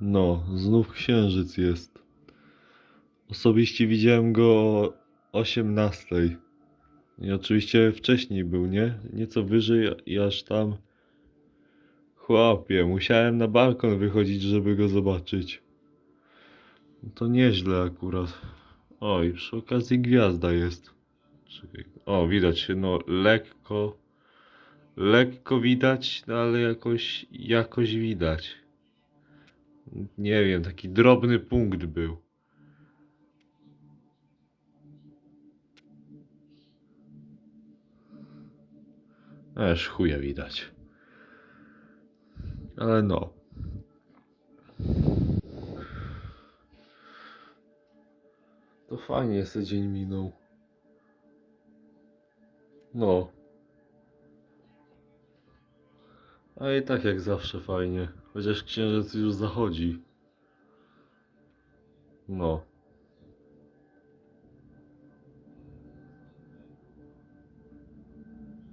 No, znów księżyc jest. Osobiście widziałem go o 18. I oczywiście wcześniej był, nie? Nieco wyżej i aż tam. Chłopie, musiałem na balkon wychodzić, żeby go zobaczyć. No To nieźle akurat. O, i przy okazji gwiazda jest. O, widać się, no lekko. Lekko widać, no ale jakoś, jakoś widać. Nie wiem, taki drobny punkt był. Aż chuja widać. Ale no. To fajnie se dzień minął. No. A i tak jak zawsze fajnie. Chociaż księżyc już zachodzi. No.